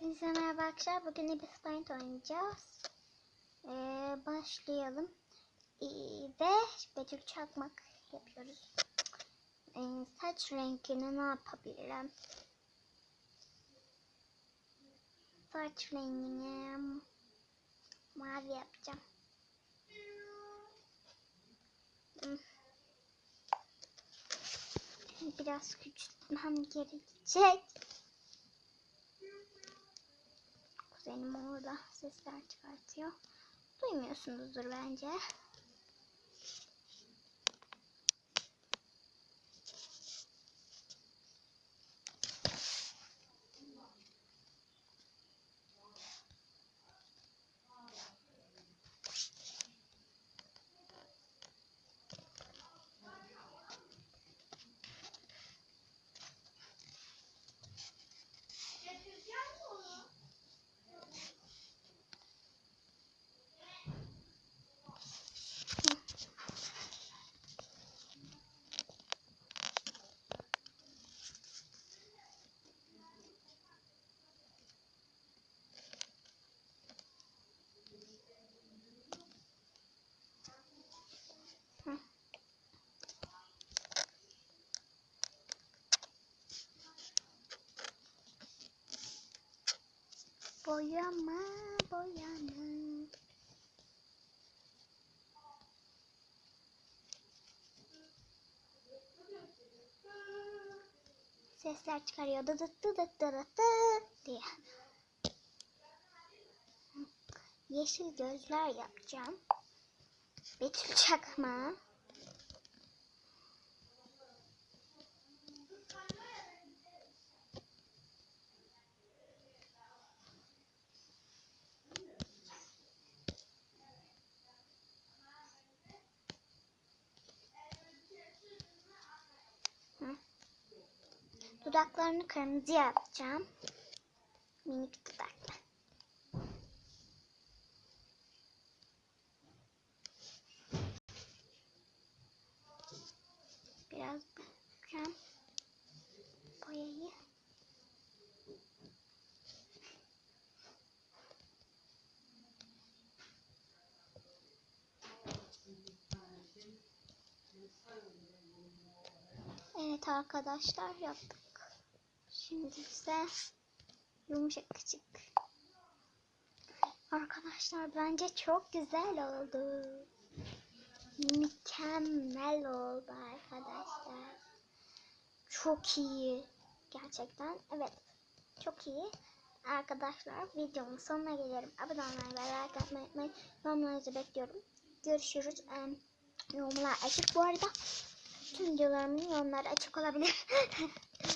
Hepinize merhaba arkadaşlar. Bugün Abyss Paint oynayacağız. Ee, başlayalım. Ee, ve Betül çakmak yapıyoruz. Ee, saç rengini ne yapabilirim? Saç rengini mavi yapacağım. Hmm. Biraz küçültmem gerekecek. Kuzenim orada sesler çıkartıyor. Duymuyorsunuzdur bence. Boyama, boyama. Sesler çıkarıyor. Dı dı dı dı dı dı dı diye. Yeşil gözler yapacağım. Betül çakma. Dudaklarını kırmızı yapacağım. Minik dudakla. Biraz bakacağım. Boyayı. Evet arkadaşlar yaptık. Şimdi ise yumuşak küçük. Arkadaşlar bence çok güzel oldu. Mükemmel oldu arkadaşlar. Çok iyi. Gerçekten evet. Çok iyi. Arkadaşlar videomun sonuna geliyorum. Abone olmayı ve like atmayı unutmayın. Yorumlarınızı bekliyorum. Görüşürüz. Em, Yorumlar açık bu arada. Tüm videolarımın yorumları açık olabilir.